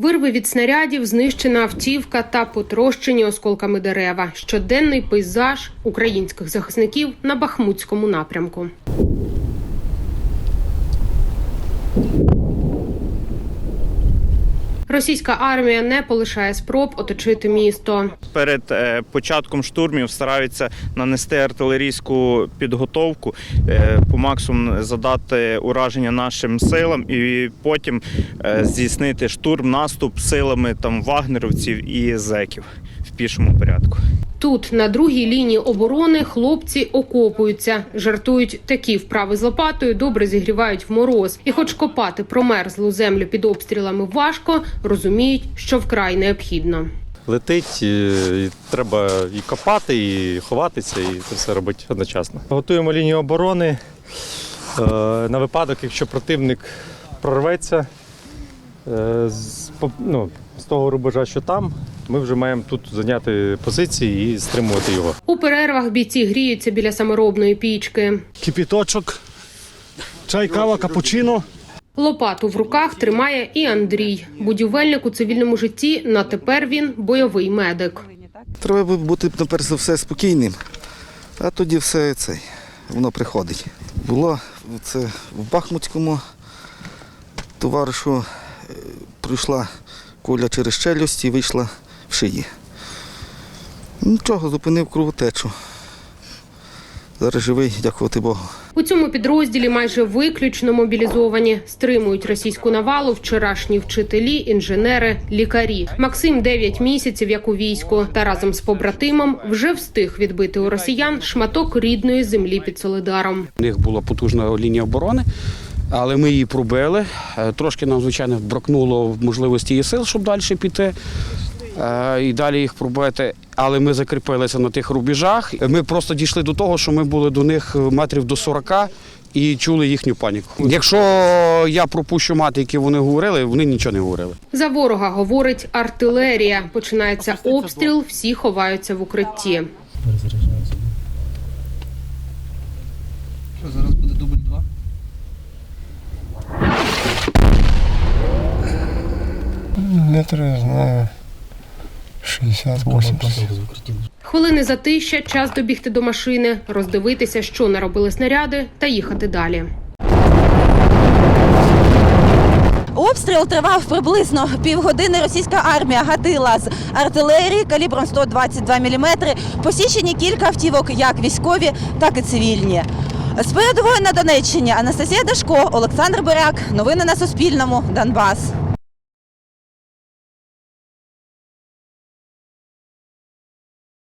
Вирви від снарядів, знищена автівка та потрощені осколками дерева. Щоденний пейзаж українських захисників на Бахмутському напрямку. Російська армія не полишає спроб оточити місто. перед е, початком штурмів стараються нанести артилерійську підготовку, е, по максимуму задати ураження нашим силам і потім е, здійснити штурм, наступ силами там вагнеровців і зеків в пішому порядку. Тут на другій лінії оборони хлопці окопуються, жартують такі вправи з лопатою, добре зігрівають в мороз. І, хоч копати промерзлу землю під обстрілами важко, розуміють, що вкрай необхідно. летить, і, і треба і копати, і ховатися, і це все робити одночасно. Готуємо лінію оборони е, на випадок, якщо противник прорветься е, з, ну, з того рубежа, що там, ми вже маємо тут зайняти позиції і стримувати його. У перервах бійці гріються біля саморобної пічки. кипіточок, чай, кава, капучино. Лопату в руках тримає і Андрій, будівельник у цивільному житті. На тепер він бойовий медик. Треба бути, ну, перш за все, спокійним, а тоді все це, воно приходить. Було це в Бахмутському товаришу е, пройшла куля через челюсть і вийшла в шиї. Нічого, зупинив кровотечу. Зараз живий, дякувати Богу. У цьому підрозділі майже виключно мобілізовані, стримують російську навалу вчорашні вчителі, інженери, лікарі. Максим 9 місяців як у війську, та разом з побратимом вже встиг відбити у росіян шматок рідної землі під Солидаром. У них була потужна лінія оборони, але ми її пробили. Е, Трошки нам, звичайно, бракнуло можливості і сил, щоб далі піти. Е, І далі їх пробити, але ми закріпилися на тих рубежах. Ми просто дійшли до того, що ми були до них метрів до 40 і чули їхню паніку. Якщо я пропущу мати, які вони говорили, вони нічого не говорили. За ворога говорить артилерія. Починається обстріл, всі ховаються в укритті. Що зараз буде дубль 2? Метри, не знаю, 60-80. Хвилини затища, час добігти до машини, роздивитися, що наробили снаряди, та їхати далі. Обстріл тривав приблизно півгодини. Російська армія гатила з артилерії калібром 122 мм. Посічені кілька автівок, як військові, так і цивільні. З передової на Донеччині Анастасія Дашко, Олександр Буряк. Новини на Суспільному. Донбас.